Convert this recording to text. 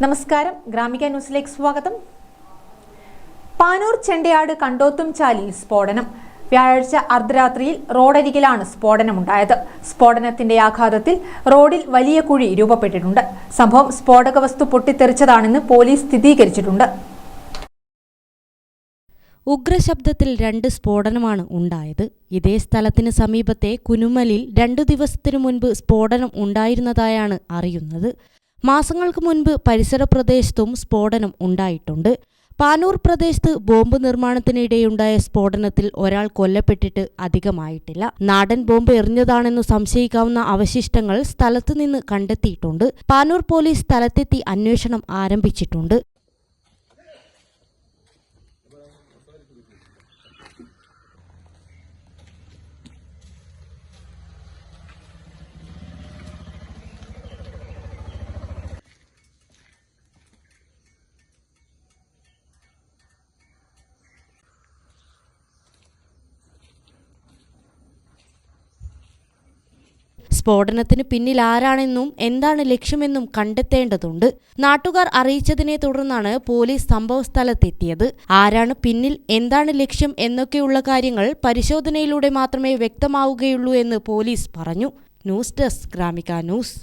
നമസ്കാരം. ഗ്രാമിക ന്യൂസിലേക്ക് സ്വാഗതം. പാനൂർ ചെണ്ടയാട് കണ്ടോത്തും ചാലിൽ സ്ഫോടനം. വ്യാഴാഴ്ച അർദ്ധരാത്രിയിൽ റോഡരികിലാണ് സ്ഫോടനമുണ്ടായത്. സ്ഫോടനത്തിന്റെ ആഘാതത്തിൽ റോഡിൽ വലിയ കുഴി രൂപപ്പെട്ടിട്ടുണ്ട്. സംഭവം സ്ഫോടക വസ്തു പൊട്ടിത്തെറിച്ചതാണെന്ന് പോലീസ് സ്ഥിരീകരിച്ചിട്ടുണ്ട്. ഉഗ്രശബ്ദത്തിൽ രണ്ട് സ്ഫോടനമാണ് ഉണ്ടായത്. ഇതേ സ്ഥലത്തിന് സമീപത്തെ കുനുമലിൽ രണ്ടു ദിവസത്തിനു മുൻപ് സ്ഫോടനം ഉണ്ടായിരുന്നതായാണ് അറിയുന്നത്. മാസങ്ങൾക്ക് മുൻപ് പരിസര പ്രദേശത്തും സ്ഫോടനം ഉണ്ടായിട്ടുണ്ട്. പാനൂർ പ്രദേശത്ത് ബോംബ് നിർമ്മാണത്തിനിടെയുണ്ടായ സ്ഫോടനത്തിൽ ഒരാൾ കൊല്ലപ്പെട്ടിട്ട് അധികമായിട്ടില്ല. നാടൻ ബോംബ് എറിഞ്ഞതാണെന്ന് സംശയിക്കാവുന്ന അവശിഷ്ടങ്ങൾ സ്ഥലത്തുനിന്ന് കണ്ടെത്തിയിട്ടുണ്ട്. പാനൂർ പോലീസ് സ്ഥലത്തെത്തി അന്വേഷണം ആരംഭിച്ചിട്ടുണ്ട്. സ്ഫോടനത്തിന് പിന്നിൽ ആരാണെന്നും എന്താണ് ലക്ഷ്യമെന്നും കണ്ടെത്തേണ്ടതുണ്ട്. നാട്ടുകാർ അറിയിച്ചതിനെ തുടർന്നാണ് പോലീസ് സംഭവസ്ഥലത്തെത്തിയത്. ആരാണ് പിന്നിൽ എന്താണ് ലക്ഷ്യം എന്നൊക്കെയുള്ള കാര്യങ്ങൾ പരിശോധനയിലൂടെ മാത്രമേ വ്യക്തമാവുകയുള്ളൂ എന്ന് പോലീസ് പറഞ്ഞു. News desk Gramika news.